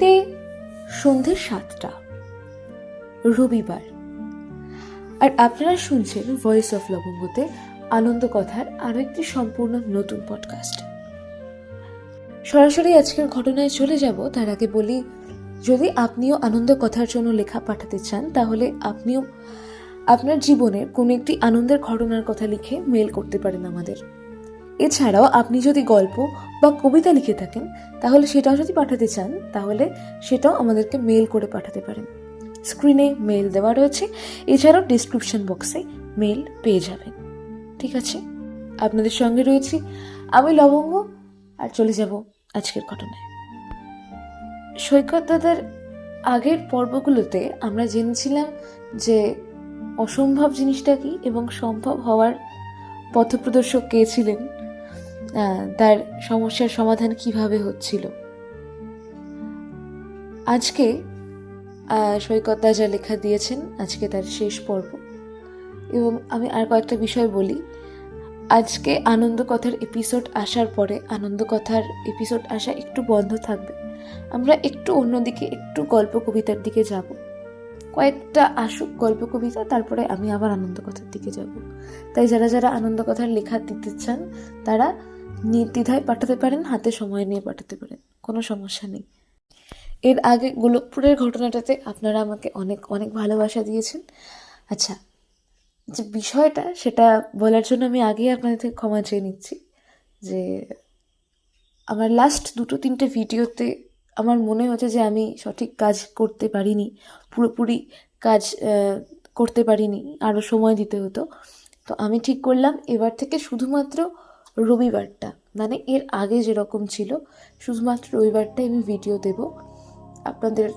ঘড়িতে সন্ধে সাতটা, রবিবার। আর আপনারা শুনছেন ভয়েস অফ লবঙ্গতে আনন্দ কথার আরও একটি সম্পূর্ণ নতুন পডকাস্ট সরাসরি আজকের ঘটনায় চলে যাব, তার আগে বলি, যদি আপনিও আনন্দ কথার জন্য লেখা পাঠাতে চান, তাহলে আপনিও আপনার জীবনের কোনো একটি আনন্দের ঘটনার কথা লিখে মেল করতে পারেন আমাদের। এছাড়াও আপনি যদি গল্প বা কবিতা লিখে থাকেন, তাহলে সেটাও যদি পাঠাতে চান, তাহলে সেটাও আমাদেরকে মেল করে পাঠাতে পারেন। স্ক্রিনে মেল দেওয়া রয়েছে, এছাড়াও ডিসক্রিপশন বক্সে মেল পেয়ে যাবেন। ঠিক আছে? আপনাদের সঙ্গে রয়েছি আমি লবঙ্গ, আর চলে যাব আজকের ঘটনায়। সৈকত দাদার আগের পর্বগুলোতে আমরা জেনেছিলাম যে অসম্ভব জিনিসটা কি এবং সম্ভব হওয়ার পথপ্রদর্শক কে ছিলেন তার সমস্যার সমাধান কীভাবে হচ্ছিল? আজকে সৈকত যা লেখা দিয়েছেন, আজকে তার শেষ পর্ব। এবং আমি আর কয়েকটা বিষয় বলি। আজকে আনন্দ কথার এপিসোড আসার পরে আনন্দ কথার এপিসোড আসা একটু বন্ধ থাকবে। আমরা একটু অন্যদিকে, একটু গল্প কবিতার দিকে যাব। কয়েকটা আসুক গল্প কবিতা তারপরে আমি আবার আনন্দ কথার দিকে যাব। তাই যারা যারা আনন্দ কথার লেখা দিতে চান, তারা নির্দ্বিধায় পাঠাতে পারেন, হাতে সময় নিয়ে পাঠাতে পারেন। কোনো সমস্যা নেই। এর আগে গোলকপুরের ঘটনাটাতে আপনারা আমাকে অনেক অনেক ভালোবাসা দিয়েছেন। আচ্ছা যে বিষয়টা, সেটা বলার জন্য আমি আগেই আপনাদের থেকে ক্ষমা চেয়ে নিচ্ছি যে আমার লাস্ট দুটো, তিনটে ভিডিওতে আমার মনে হচ্ছে যে আমি সঠিক কাজ করতে পারিনি, পুরোপুরি কাজ করতে পারিনি, আরও সময় দিতে হতো। তো আমি ঠিক করলাম। এবার থেকে শুধুমাত্র রবিবারটা। মানে এর আগে যেরকম ছিল, শুধুমাত্র রবিবারটাই আমি ভিডিও দেব। আপনাদের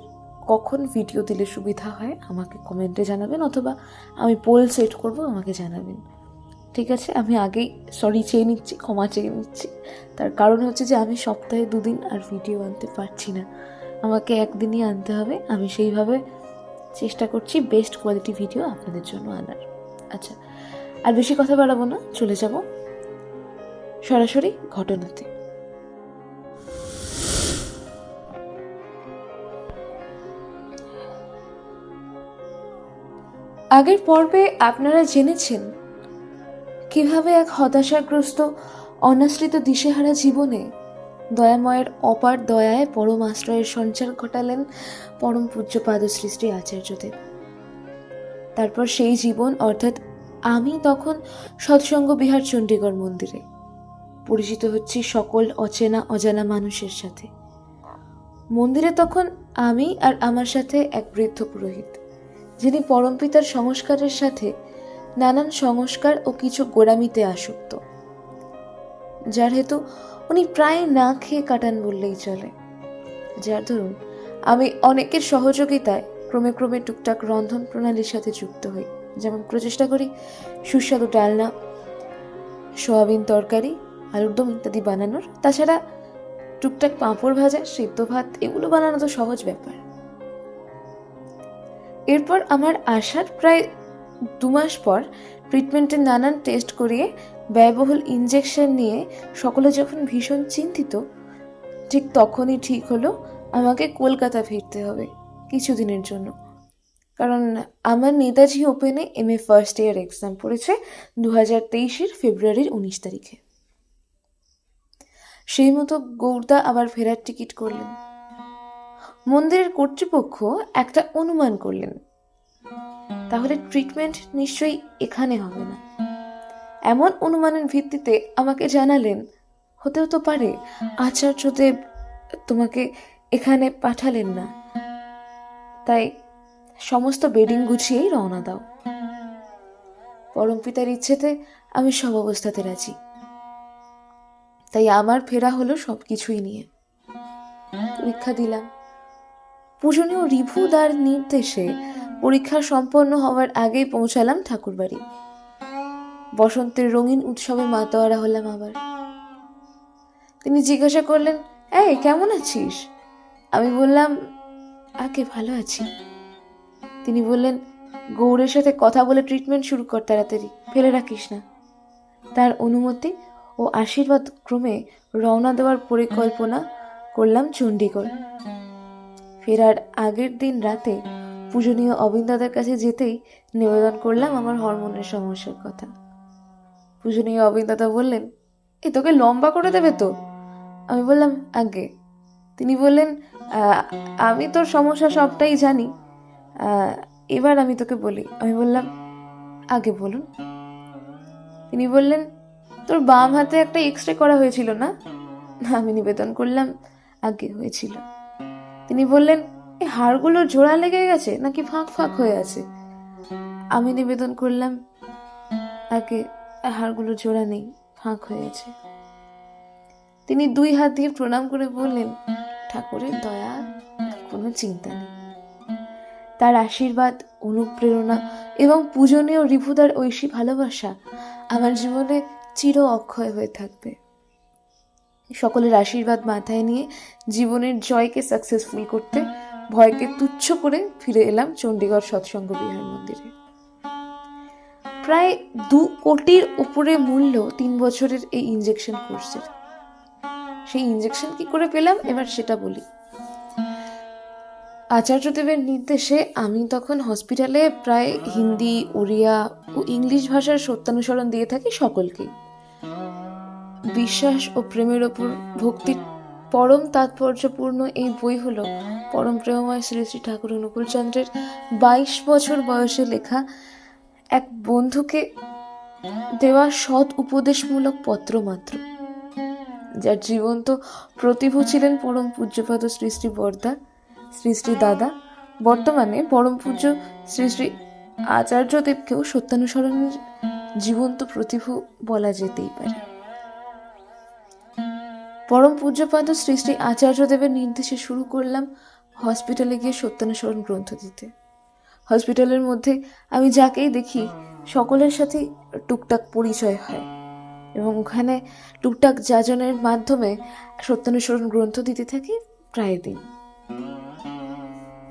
কখন ভিডিও দিলে সুবিধা হয়, আমাকে কমেন্টে জানাবেন অথবা আমি পোল সেট করব, আমাকে জানাবেন। ঠিক আছে? আমি আগেই সরি চেয়ে নিচ্ছি, ক্ষমা চেয়ে নিচ্ছি। তার কারণ হচ্ছে যে, আমি সপ্তাহে দুদিন আর ভিডিও আনতে পারছি না। আমাকে একদিনই আনতে হবে। আমি সেইভাবে চেষ্টা করছি বেস্ট কোয়ালিটি ভিডিও আপনাদের জন্য আনার। আচ্ছা আর বেশি কথা বাড়াবো না, চলে যাব। সরাসরি ঘটনাতে। আগের পর্বে আপনারা জেনেছেন কীভাবে এক হতাশাগ্রস্ত, অনাশ্রিত দিশেহারা জীবনে দয়াময়ের অপার দয়ায় পরম আশ্রয়ের সঞ্চার ঘটালেন পরম পূজ্যপাদ শ্রী শ্রী আচার্যদেব। তারপর সেই জীবন, অর্থাৎ আমি তখন সৎসঙ্গ বিহার চণ্ডীগড় মন্দিরে। পরিচিত হচ্ছি সকল অচেনা, অজানা মানুষের সাথে। মন্দিরে তখন আমি আর আমার সাথে এক বৃদ্ধ পুরোহিত, যিনি পরমপিতার সংস্কারের সাথে নানান সংস্কার ও কিছু গোড়ামিতে আসক্ত, যার হেতু উনি প্রায় না খেয়ে কাটান বললেই চলে। যার ধরুন, আমি অনেকের সহযোগিতায় ক্রমে ক্রমে টুকটাক রন্ধন প্রণালীর সাথে যুক্ত হই। যেমন প্রচেষ্টা করি সুস্বাদু ডালনা, সোয়াবিন তরকারি আলুর দম ইত্যাদি বানানোর। তাছাড়া টুকটাক পাঁপড় ভাজা, সেদ্ধ ভাত, এগুলো বানানো তো সহজ ব্যাপার। এরপর আমার আসার প্রায় দু মাস পর ট্রিটমেন্টের নানান টেস্ট করিয়ে, ব্যয়বহুল ইঞ্জেকশন নিয়ে সকলে যখন ভীষণ চিন্তিত, ঠিক তখনই ঠিক হলো, আমাকে কলকাতা ফিরতে হবে কিছুদিনের জন্য। কারণ আমার নেতাজি ওপেনে M A first year exam পড়েছে দু হাজার তেইশের ফেব্রুয়ারির উনিশ তারিখে। সেই মতো গৌরদা আবার ফেরার টিকিট করলেন। মন্দিরের কর্তৃপক্ষ একটা অনুমান করলেন। তাহলে ট্রিটমেন্ট নিশ্চয়ই এখানে হবে না। এমন অনুমানের ভিত্তিতে আমাকে জানালেন, হতেও তো পারে আচার্যদেব তোমাকে এখানে পাঠালেন না। তাই সমস্ত বেডিং গুছিয়েই রওনা দাও। পরমপিতার ইচ্ছেতে আমি সব অবস্থাতে রাজি। তাই আমার ফেরা হলো সব কিছুই নিয়ে। পরীক্ষা দিলাম। পূজনীয় রিভুদার নির্দেশে পরীক্ষা সম্পন্ন হওয়ার আগেই পৌঁছালাম ঠাকুরবাড়ি। বসন্তের রঙিন উৎসবে মাতোয়ারা হলাম আবার। তিনি জিজ্ঞাসা করলেন, এই, কেমন আছিস? আমি বললাম, আগে ভালো আছি। তিনি বললেন, গৌরের সাথে কথা বলে ট্রিটমেন্ট শুরু কর তাড়াতাড়ি, ফেলে রাখিস না। তার অনুমতি ও আশীর্বাদ ক্রমে রওনা দেওয়ার পরিকল্পনা করলাম চণ্ডীগড়। ফেরার আগের দিন রাতে পূজনীয় অবিন দাদার কাছে যেতেই নিবেদন করলাম আমার হরমোনের সমস্যার কথা। পূজনীয় অবিন দাদা বললেন এ তোকে লম্বা করে দেবে তো? আমি বললাম আগে। তিনি বললেন "আহ, আমি তোর সমস্যা সবটাই জানি। এবার আমি তোকে বলি। আমি বললাম আগে বলুন। তিনি বললেন তোর বাম হাতে একটা এক্স রে করা হয়েছিল না? আমি নিবেদন করলাম, আগে হয়েছিল। তিনি বললেন এই হাড়গুলো জোড়া লেগে গেছে, নাকি ফাঁক ফাঁক হয়ে আছে? আমি নিবেদন করলাম, আগে হাড়গুলো জোড়া নেই, ফাঁক হয়েছে তিনি দুই হাত দিয়ে প্রণাম করে বললেন, ঠাকুরের দয়া, কোনো চিন্তা নেই। তার আশীর্বাদ, অনুপ্রেরণা এবং পূজনীয় রিভুদার ঐশী ভালোবাসা আমার জীবনে চির অক্ষয় হয়ে থাকবে। সকলের আশীর্বাদ মাথায় নিয়ে জীবনের জয়কে সাকসেসফুল করতে, ভয়কে তুচ্ছ করে ফিরে এলাম চণ্ডীগড় সৎসঙ্গ বিহার মন্দিরে। প্রায় দু কোটির উপরে মূল্য তিন বছরের এই ইঞ্জেকশন কোর্সের সেই ইঞ্জেকশন কি করে পেলাম? এবার সেটা বলি। আচার্যদেবের নির্দেশে আমি তখন হসপিটালে প্রায় হিন্দি, ওড়িয়া ও ইংলিশ ভাষার সত্যানুসরণ দিয়ে থাকি সকলকে বিশ্বাস ও প্রেমের ওপর ভক্তির পরম তাৎপর্যপূর্ণ এই বই হল পরম প্রেমময় শ্রী শ্রী ঠাকুর অনুকূলচন্দ্রের বাইশ বছর বয়সে লেখা এক বন্ধুকে দেওয়া সৎ উপদেশমূলক পত্র মাত্র, যার জীবন্ত প্রতিভু ছিলেন পরম পূজ্যপাদ শ্রী শ্রী বর্দা, শ্রী শ্রী দাদা। বর্তমানে পরম পূজ্য শ্রী শ্রী আচার্যদেবকেও সত্যানুসরণের জীবন্ত প্রতিভু বলা যেতেই পারে। পরম পূজ্যপাদ শ্রী শ্রী আচার্যদেবের নির্দেশে শুরু করলাম হসপিটালে গিয়ে সত্যানুসরণ গ্রন্থ দিতে। হসপিটালের মধ্যে আমি যাকেই দেখি, সকলের সাথে টুকটাক পরিচয় হয় এবং ওখানে টুকটাক যাজনের মাধ্যমে সত্যানুসরণ গ্রন্থ দিতে থাকি প্রায় দিন।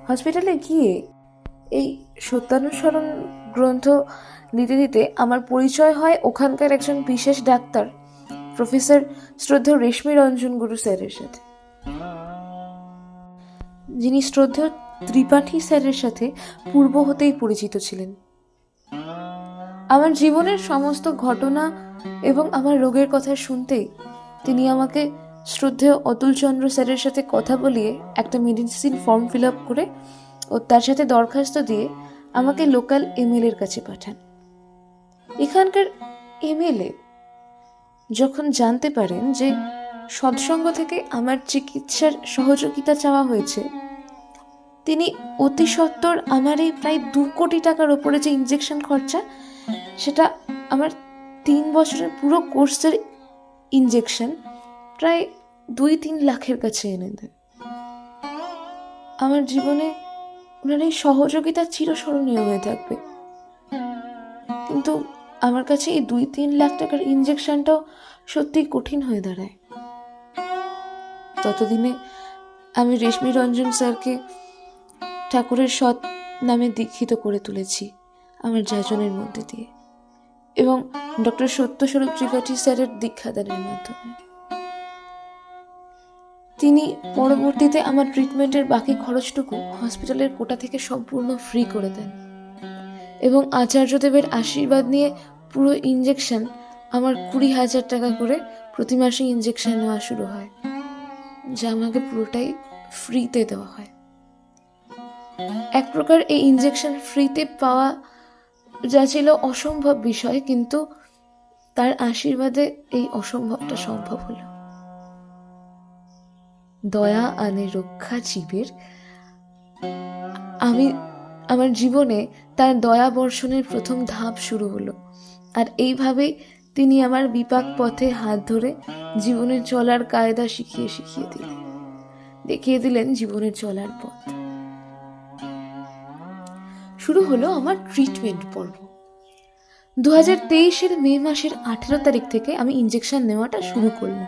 হসপিটালে গিয়ে এই সত্যানুসরণ গ্রন্থ দিতে দিতে আমার পরিচয় হয় ওখানকার একজন বিশেষ ডাক্তার প্রফেসর শ্রদ্ধেয় রেশমি রঞ্জন গুরু স্যারের সাথে। যিনি শ্রদ্ধেয় ত্রিপাঠী স্যারের সাথে পূর্ব হতেই পরিচিত ছিলেন। আমার জীবনের সমস্ত ঘটনা এবং আমার রোগের কথা শুনতেই তিনি আমাকে শ্রদ্ধেয় অতুলচন্দ্র স্যারের সাথে কথা বলিয়ে একটা মেডিসিন ফর্ম ফিল আপ করে ও তার সাথে দরখাস্ত দিয়ে আমাকে লোকাল এমএলএর কাছে পাঠান। এখানকার এমএলএ যখন জানতে পারেন যে সৎসঙ্গ থেকে আমার চিকিৎসার সহযোগিতা চাওয়া হয়েছে, তিনি অতি সত্বর আমার এই প্রায় দু কোটি টাকার ওপরে যে ইঞ্জেকশন খরচা, সেটা আমার তিন বছরের পুরো কোর্সের ইঞ্জেকশন প্রায় দুই তিন লাখের কাছে এনে দেন। আমার জীবনে ওনার এই সহযোগিতা চিরস্মরণীয় হয়ে থাকবে। কিন্তু আমার কাছে এই দুই তিন লাখ টাকার ইঞ্জেকশনটাও সত্যি কঠিন হয়ে দাঁড়ায়। ততদিনে আমি রেশমি রঞ্জন স্যারকে ঠাকুরের সৎ নামে দীক্ষিত করে তুলেছি আমার যাজনের মধ্যে দিয়ে এবং ডক্টর সত্যস্বরূপ ত্রিপাঠী স্যারের দীক্ষাদানের মাধ্যমে। তিনি পরবর্তীতে আমার ট্রিটমেন্টের বাকি খরচটুকু হসপিটালের কোটা থেকে সম্পূর্ণ ফ্রি করে দেন এবং আচার্যদেবের আশীর্বাদ নিয়ে পুরো ইঞ্জেকশন আমার কুড়ি হাজার টাকা করে প্রতি মাসে ইঞ্জেকশন নেওয়া শুরু হয়, যা আমাকে পুরোটাই ফ্রিতে দেওয়া হয়। এক প্রকার এই ইঞ্জেকশন ফ্রিতে পাওয়া যা ছিল অসম্ভব বিষয়, কিন্তু তার আশীর্বাদে এই অসম্ভবটা সম্ভব হলো। দয়া, আনে, রক্ষা, জীবের, আমি, আমার জীবনে তার দয়া বর্ষণের প্রথম ধাপ শুরু হলো। আর এইভাবেই তিনি আমার বিপাক পথে হাত ধরে জীবনের চলার কায়দা শিখিয়ে শিখিয়ে দিলেন। দেখিয়ে দিলেন জীবনের চলার পথ। শুরু হলো আমার ট্রিটমেন্ট পর্ব। দু হাজার তেইশের মে মাসের আঠেরো তারিখ থেকে আমি ইঞ্জেকশন নেওয়াটা শুরু করলাম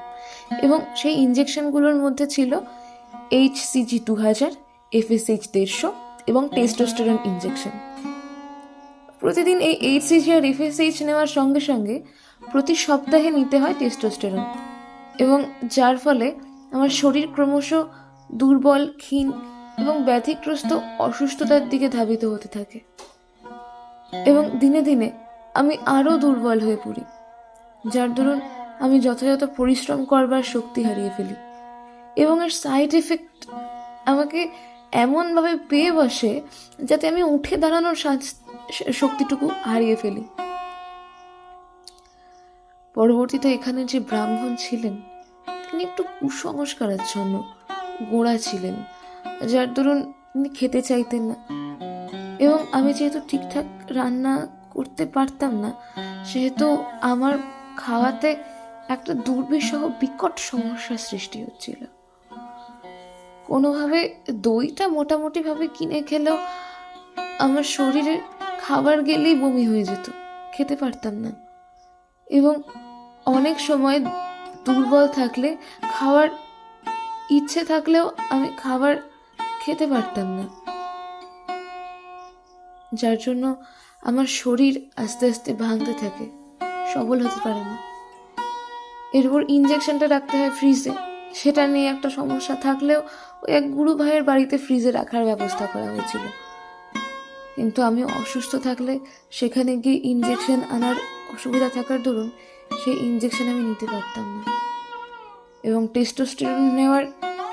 এবং সেই ইঞ্জেকশনগুলোর মধ্যে ছিল এইচ সিজি দু হাজার এফএসএইচ দেড়শো এবং টেস্টোস্টেরন ইঞ্জেকশন প্রতিদিন এই এইচ সিজি আর এফএসএইচ নেওয়ার সঙ্গে সঙ্গে প্রতি সপ্তাহে নিতে হয় টেস্টোস্টেরন এবং যার ফলে আমার শরীর ক্রমশ দুর্বল, ক্ষীণ এবং ব্যাধিগ্রস্ত অসুস্থতার দিকে ধাবিত হতে থাকে। এবং দিনে দিনে আমি আরও দুর্বল হয়ে পড়ি, যার দরুন আমি যথাযথ পরিশ্রম করবার শক্তি হারিয়ে ফেলি। এবং এর সাইড এফেক্ট আমাকে এমনভাবে পেয়ে বসে যাতে আমি উঠে দাঁড়ানোর শক্তিটুকু হারিয়ে ফেলি। পরবর্তীতে এখানে যে ব্রাহ্মণ ছিলেন, তিনি একটু কুসংস্কারের জন্য গোড়া ছিলেন, যার দরুন তিনি খেতে চাইতেন না। এবং আমি যেহেতু ঠিকঠাক রান্না করতে পারতাম না, সেহেতু আমার খাওয়াতে একটা দুর্বিষহ বিকট সমস্যার সৃষ্টি হচ্ছিল। কোনোভাবে দইটা মোটামুটিভাবে কিনে খেলেও আমার শরীরে খাবার গেলেই বমি হয়ে যেত, খেতে পারতাম না। এবং অনেক সময় দুর্বল থাকলে, খাওয়ার ইচ্ছে থাকলেও আমি খাবার খেতে পারতাম না। যার জন্য আমার শরীর আস্তে আস্তে ভাঙতে থাকে, সবল হতে পারে না। এরপর ইঞ্জেকশনটা রাখতে হয় ফ্রিজে সেটা নিয়ে একটা সমস্যা থাকলেও ওই এক গুরু ভাইয়ের বাড়িতে ফ্রিজে রাখার ব্যবস্থা করা হয়েছিল। কিন্তু আমি অসুস্থ থাকলে সেখানে গিয়ে ইঞ্জেকশন আনার অসুবিধা থাকার দরুন সেই ইঞ্জেকশন আমি নিতে পারতাম না। এবং টেস্টোস্টেরন নেওয়ার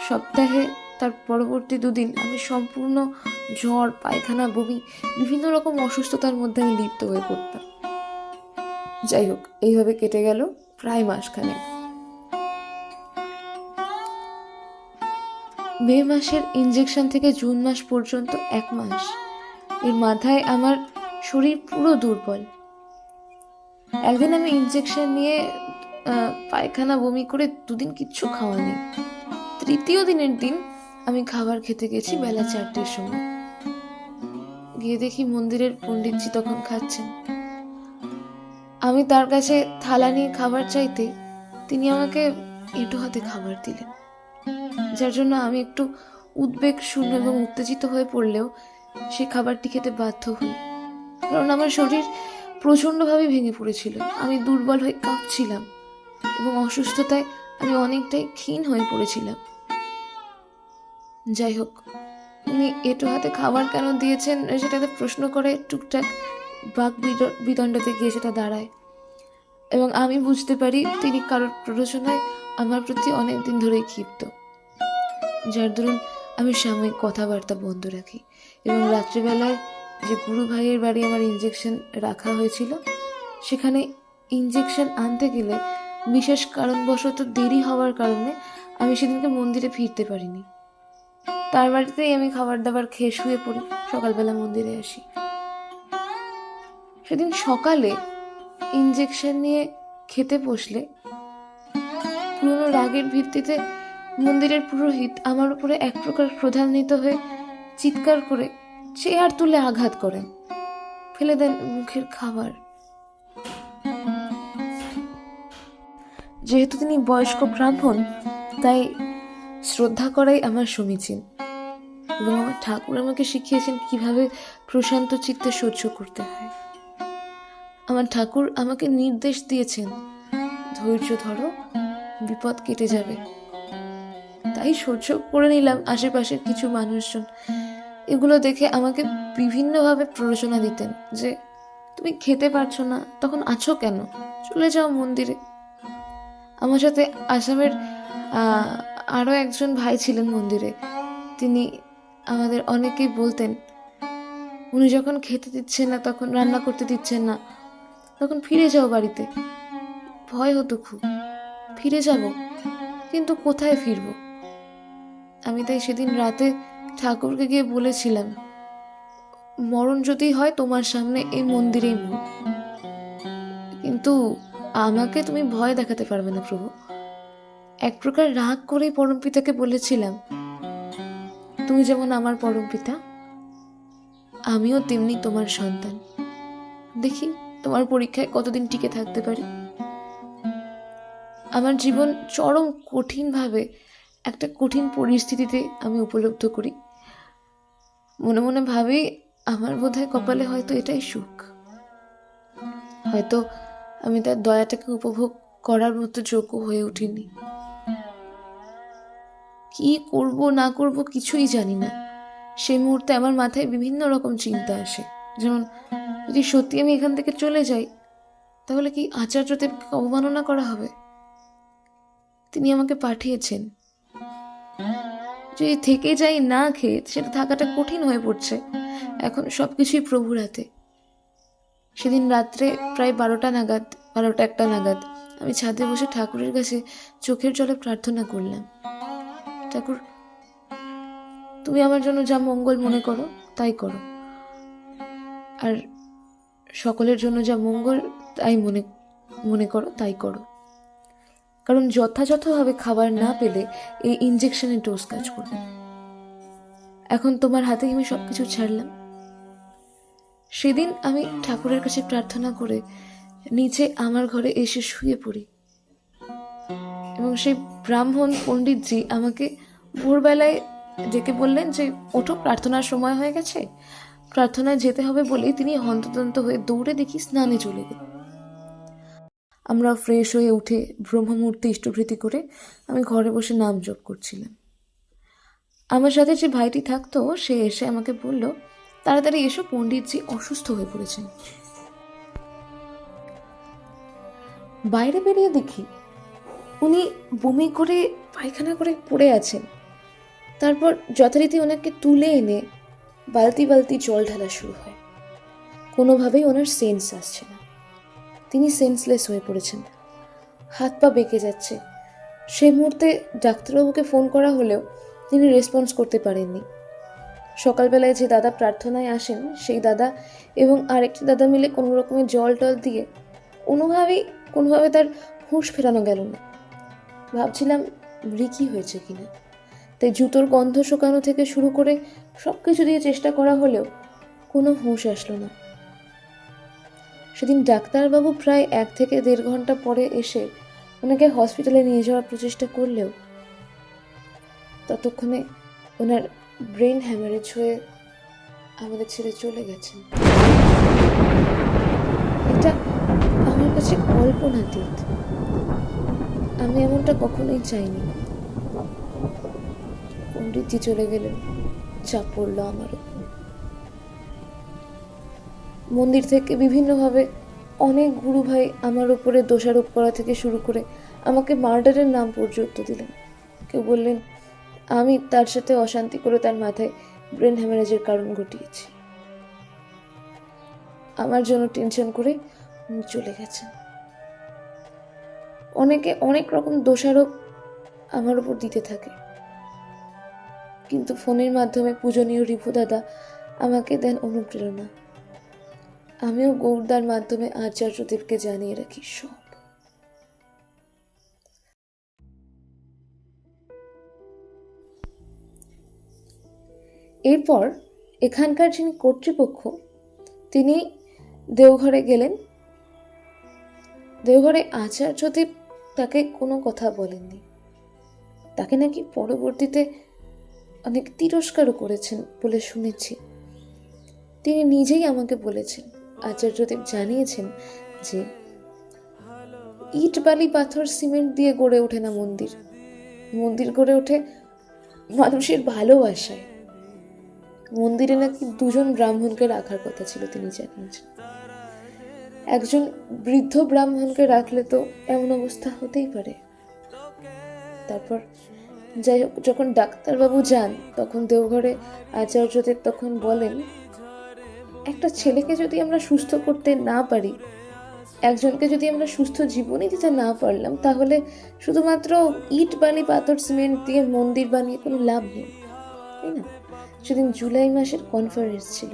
সপ্তাহে তার পরবর্তী দুদিন আমি সম্পূর্ণ জ্বর, পায়খানা, বমি, বিভিন্ন রকম অসুস্থতার মধ্যে আমি লিপ্ত হয়ে পড়তাম। যাই হোক, এইভাবে কেটে গেল প্রায় মাসখানেক। মে মাসের ইঞ্জেকশন থেকে জুন মাস পর্যন্ত এক মাস। এর মাথায় আমার শরীর পুরো দুর্বল। একদিন আমি ইঞ্জেকশন নিয়ে পায়খানা বমি করে দুদিন কিচ্ছু খাওয়া তৃতীয় দিনের দিন আমি খাবার খেতে গেছি বেলা চারটের সময়। গিয়ে দেখি মন্দিরের পণ্ডিতজি তখন খাচ্ছেন। আমি তার কাছে থালা নিয়ে খাবার চাইতে তিনি আমাকে এঁটো হাতে খাবার দিলেন। যার জন্য আমি একটু উদ্বেগ শূন্য এবং উত্তেজিত হয়ে পড়লেও সে খাবারটি খেতে বাধ্য হই। কারণ আমার শরীর প্রচণ্ডভাবে ভেঙে পড়েছিল। আমি দুর্বল হয়ে কাঁপছিলাম এবং অসুস্থতায় আমি অনেকটাই ক্ষীণ হয়ে পড়েছিলাম। যাই হোক, উনি এটো হাতে খাবার কেন দিয়েছেন সেটাতে প্রশ্ন করে টুকটাক বিদ- বিদণ্ডাতে গিয়ে সেটা দাঁড়ায়। এবং আমি বুঝতে পারি তিনি কারোর প্ররোচনায় আমার প্রতি অনেক দিন ধরেই ক্ষিপ্ত। যার দরুন আমি সাময়িক কথাবার্তা বন্ধ রাখি এবং রাত্রিবেলায় যে গুরু ভাইয়ের বাড়ি আমার ইঞ্জেকশন রাখা হয়েছিল, সেখানে ইঞ্জেকশন আনতে গেলে বিশেষ কারণবশত দেরি হওয়ার কারণে আমি সেদিনকে মন্দিরে ফিরতে পারিনি। তার বাড়িতেই আমি খাবার দাবার খেয়ে শুয়ে পড়ি, সকালবেলা মন্দিরে আসি। সেদিন সকালে ইঞ্জেকশন নিয়ে খেতে বসলে রাগের ভিত্তিতে মন্দিরের পুরোহিত আমার উপরে এক প্রকার প্রধান্বিত হয়ে চিৎকার করে চেয়ার তুলে আঘাত করেন। ফেলে দেন মুখের খাবার। যেহেতু তিনি বয়স্ক ব্রাহ্মণ, তাই শ্রদ্ধা করাই আমার সমীচীন। এবং আমার ঠাকুর আমাকে শিখিয়েছেন কীভাবে প্রশান্ত চিত্তে সহ্য করতে হয়। আমার ঠাকুর আমাকে নির্দেশ দিয়েছেন, ধৈর্য ধরো বিপদ কেটে যাবে। তাই সহ্য করে নিলাম আশেপাশের কিছু মানুষজন। এগুলো দেখে আমাকে বিভিন্নভাবে প্ররোচনা দিতেন যে তুমি খেতে পারছ না তখন আছো কেন? চলে যাও মন্দিরে। আমার সাথে আসামের আহ, আরও একজন ভাই ছিলেন মন্দিরে। তিনি আমাদের অনেকেই বলতেন উনি যখন খেতে দিচ্ছেন না তখন রান্না করতে দিচ্ছেন না তখন ফিরে যাও বাড়িতে। ভয় হতো খুব। ফিরে যাব, কিন্তু কোথায় ফিরব? আমি তাই সেদিন রাতে ঠাকুরকে গিয়ে বলেছিলাম, মরণ যদি হয় তোমার সামনে এই মন্দিরেই মর কিন্তু আমাকে তুমি ভয় দেখাতে পারবে না প্রভু। এক প্রকার রাগ করেই পরমপিতাকে বলেছিলাম, তুমি যেমন আমার পরমপিতা আমিও তেমনি তোমার সন্তান। দেখি তোমার পরীক্ষায় কতদিন টিকে থাকতে পারি? আমার জীবন চরম কঠিনভাবে, একটা কঠিন পরিস্থিতিতে আমি উপলব্ধ করি। মনে মনে ভাবি, আমার বোধহয় কপালে হয়তো এটাই সুখ। হয়তো আমি তার দয়াটাকে উপভোগ করার মতো যোগ্য হয়ে উঠিনি। কি করব, না করব কিছুই জানি না। সেই মুহূর্তে আমার মাথায় বিভিন্ন রকম চিন্তা আসে। যেমন, যদি সত্যি আমি এখান থেকে চলে যাই, তাহলে কি আচার্যদেবকে অবমাননা করা হবে? তিনি আমাকে পাঠিয়েছেন। যদি থেকে যাই না খেয়ে, সেটা থাকাটা কঠিন হয়ে পড়ছে। এখন সব কিছুই প্রভুর হাতে। সেদিন রাত্রে প্রায় বারোটা নাগাদ, বারোটা একটা নাগাদ, আমি ছাদে বসে ঠাকুরের কাছে চোখের জলে প্রার্থনা করলাম। ঠাকুর, তুমি আমার জন্য যা মঙ্গল মনে করো, তাই করো। আর সকলের জন্য যা মঙ্গল, তাই মনে মনে করো, তাই করো। কারণ যথাযথভাবে খাবার না পেলে এই ইঞ্জেকশনের ডোজ কাজ করবে। এখন তোমার হাতে আমি সব কিছু ছাড়লাম। সেদিন আমি ঠাকুরের কাছে প্রার্থনা করে নিচে আমার ঘরে এসে শুয়ে পড়ি। এবং সেই ব্রাহ্মণ পণ্ডিতজি আমাকে ভোরবেলায় ডেকে বললেন যে, ওঠো, প্রার্থনার সময় হয়ে গেছে। প্রার্থনায় যেতে হবে বলেই তিনি হন্তদন্ত হয়ে দৌড়ে দেখি স্নানে চলে গেলেন। আমরা ফ্রেশ হয়ে উঠে ব্রহ্মমূর্তি ইষ্টভৃতি করে আমি ঘরে বসে নাম জপ করছিলাম। আমার সাথে যে ভাইটি থাকতো, সে এসে আমাকে বলল, তাড়াতাড়ি এসো, পণ্ডিতজি অসুস্থ হয়ে পড়েছেন। বাইরে বেরিয়ে দেখি, উনি বমি করে পায়খানা করে পড়ে আছেন। তারপর যথারীতি ওনাকে তুলে এনে বালতি বালতি জল ঢালা শুরু হয়। কোনোভাবেই ওনার সেন্স আসছে তিনি সেন্সলেস হয়ে পড়েছেন। হাত পা বেঁকে যাচ্ছে। সেই মুহূর্তে ডাক্তারবাবুকে ফোন করা হলেও তিনি রেসপন্স করতে পারেননি। সকালবেলায় যে দাদা প্রার্থনায় আসেন, সেই দাদা এবং আরেকটি দাদা মিলে কোনো রকমের জল টল দিয়ে কোনোভাবেই, কোনোভাবে তার হুঁশ ফেরানো গেল না। ভাবছিলাম মৃকি হয়েছে কিনা। তাই জুতোর গন্ধ শোকানো থেকে শুরু করে সব কিছু দিয়ে চেষ্টা করা হলেও কোনো হুঁশ আসলো না। সেদিন ডাক্তারবাবু প্রায় এক থেকে দেড় ঘণ্টা পরে এসে ওনাকে হসপিটালে নিয়ে যাওয়ার প্রচেষ্টা করলেও ততক্ষণে ওনার ব্রেন হ্যামারেজ হয়ে আমাদের ছেড়ে চলে গেছেন। এটা আমার কাছে কল্পনাতীত আমি এমনটা কখনোই চাইনি। পণ্ডিতজি চলে গেলেন, চাপ পড়ল আমার উপর মন্দির থেকে বিভিন্নভাবে অনেক গুরু ভাই আমার উপরে দোষারোপ করা থেকে শুরু করে আমাকে মার্ডারের নাম পর্যন্ত দিলেন। কেউ বললেন, আমি তার সাথে অশান্তি করে তার মাথায় ব্রেন হ্যামারেজের কারণ ঘটিয়েছি। আমার জন্য টেনশন করে উনি চলে গেছেন। অনেকে অনেক রকম দোষারোপ আমার উপর দিতে থাকে। কিন্তু ফোনের মাধ্যমে পূজনীয় রিভু দাদা আমাকে দেন অনুপ্রেরণা। আমিও গৌরদার মাধ্যমে আচার্যদেবকে জানিয়ে রাখি সব এরপর এখানকার যিনি কর্তৃপক্ষ, তিনি দেওঘরে গেলেন। দেওঘরে আচার্যদেব তাকে কোনো কথা বলেননি। তাকে নাকি পরবর্তীতে অনেক তিরস্কারও করেছেন বলে শুনেছি। তিনি নিজেই আমাকে বলেছেন। আচার্যদেব জানিয়েছেন যে ইট বালি পাথর সিমেন্ট দিয়ে গড়ে ওঠে না মন্দির। মন্দির গড়ে ওঠে মানুষের ভালোবাসায়। মন্দিরে নাকি দুজন ব্রাহ্মণকে রাখার কথা ছিল, তিনি জানিয়েছেন। একজন বৃদ্ধ ব্রাহ্মণকে রাখলে তো এমন অবস্থা হতেই পারে। তারপর যাই হোক, যখন ডাক্তারবাবু যান, তখন দেওঘরে আচার্যদেব তখন বলেন একটা ছেলেকে যদি আমরা সুস্থ করতে না পারি, একজনকে যদি আমরা সুস্থ জীবনই দিতে না পারলাম, তাহলে শুধুমাত্র ইট বালি, পাথর, সিমেন্ট দিয়ে মন্দির বানিয়ে কোনো লাভ নেই, তাই না? সেদিন জুলাই মাসের কনফারেন্স ছিল।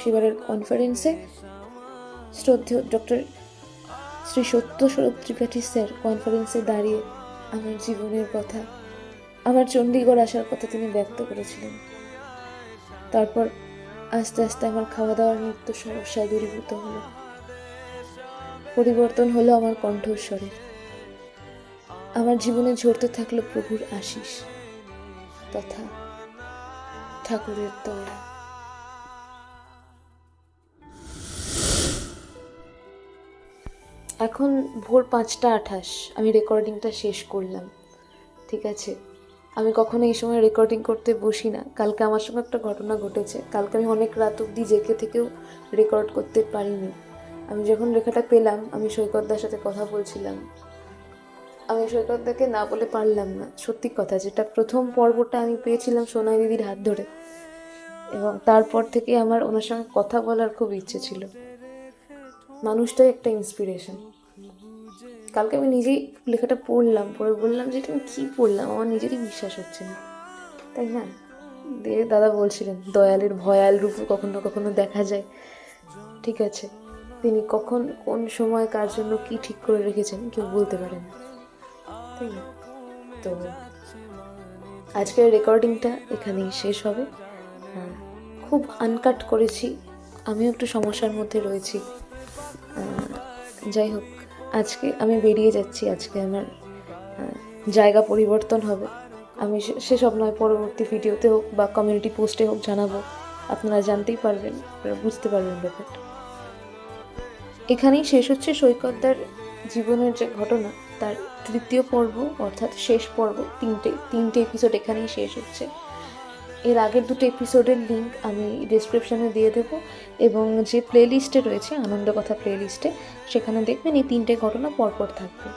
সেবারের কনফারেন্সে শ্রদ্ধেয় ডক্টর শ্রী সত্য স্বরূপ ত্রিপাঠী স্যার কনফারেন্সে দাঁড়িয়ে আমার জীবনের কথা, আমার চণ্ডীগড় আসার কথা তিনি ব্যক্ত করেছিলেন। তারপর আস্তে আস্তে আমার খাওয়া দাওয়ার নিত্য সমস্যা দূরীভূত হলো। পরিবর্তন হলো আমার কণ্ঠস্বরের। আমার জীবনে ঝরতে থাকল প্রভুর আশিস তথা ঠাকুরের দয়া। এখন ভোর পাঁচটা আঠাশ, আমি রেকর্ডিংটা শেষ করলাম, ঠিক আছে? আমি কখনো এই সময় রেকর্ডিং করতে বসি না। কালকে আমার সঙ্গে একটা ঘটনা ঘটেছে। কালকে আমি অনেক রাত অবধি জেগে থেকেও রেকর্ড করতে পারিনি। আমি যখন লেখাটা পেলাম, আমি সৈকতদার সাথে কথা বলছিলাম। আমি সৈকতদাকে না বলে পারলাম না। সত্যি কথা, যেটা প্রথম পর্বটা আমি পেয়েছিলাম সোনাই দিদির হাত ধরে। এবং তারপর থেকে আমার ওনার সঙ্গে কথা বলার খুব ইচ্ছে ছিল। মানুষটাই একটা ইন্সপিরেশন কালকে আমি নিজেই লেখাটা পড়লাম, পড়ে বললাম যে এটা আমি কী পড়লাম? আমার নিজেরই বিশ্বাস হচ্ছে না। তাই না? দিয়ে দাদা বলছিলেন, দয়ালের ভয়াল রূপ কখনো কখনো দেখা যায়। ঠিক আছে। তিনি কখন, কোন সময়, কার জন্য কি ঠিক করে রেখেছেন কেউ বলতে পারে তাই না? তো আজকের রেকর্ডিংটা এখানেই শেষ হবে। খুব আনকাট করেছি। আমিও একটু সমস্যার মধ্যে রয়েছি। যাই হোক। আজকে আমি বেরিয়ে যাচ্ছি, আজকে আমার জায়গা পরিবর্তন হবে। আমি সেসব নয়, পরবর্তী ভিডিওতে হোক বা কমিউনিটি পোস্টে হোক জানাব। আপনারা জানতেই পারবেন বুঝতে পারবেন ব্যাপারটা। এখানেই শেষ হচ্ছে সৈকতদার জীবনের যে ঘটনা, তার তৃতীয় পর্ব, অর্থাৎ শেষ পর্ব, তিনটে তিনটে এপিসোড এখানেই শেষ হচ্ছে। এর আগের দুটো এপিসোডের লিঙ্ক আমি ডিসক্রিপশানে দিয়ে দেবো এবং যে প্লেলিস্টে রয়েছে আনন্দ কথা প্লেলিস্টে সেখানে দেখবেন এই তিনটে ঘটনা পরপর থাকবে।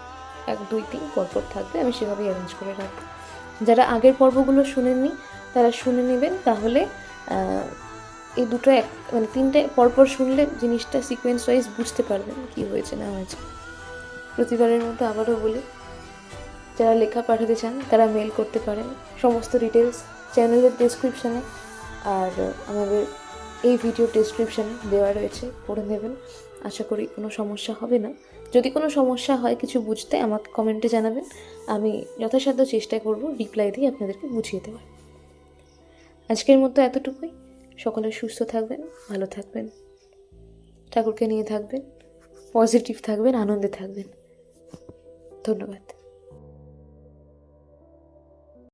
এক, দুই, তিন পরপর থাকবে, আমি সেভাবেই অ্যারেঞ্জ করে রাখব। যারা আগের পর্বগুলো শুনেননি, তারা শুনে নেবেন। তাহলে এই দুটো এক মানে তিনটে পরপর শুনলে জিনিসটা সিকোয়েন্স ওয়াইজ বুঝতে পারবেন কী হয়েছে, না হয়েছে। প্রতিবারের মতো আবারও বলি, যারা লেখা পাঠাতে চান, তারা মেল করতে পারেন। সমস্ত ডিটেলস চ্যানেলের ডেসক্রিপশানে আর আমাদের এই ভিডিও ডেসক্রিপশানে দেওয়া রয়েছে, পড়ে নেবেন। আশা করি কোনো সমস্যা হবে না। যদি কোনো সমস্যা হয় কিছু বুঝতে আমাকে কমেন্টে জানাবেন। আমি যথাসাধ্য চেষ্টা করব রিপ্লাই দিয়ে আপনাদেরকে বুঝিয়ে দেওয়ার। আজকের মতো এতটুকুই। সকলে সুস্থ থাকবেন, ভালো থাকবেন, ঠাকুরকে নিয়ে থাকবেন পজিটিভ থাকবেন, আনন্দে থাকবেন। ধন্যবাদ।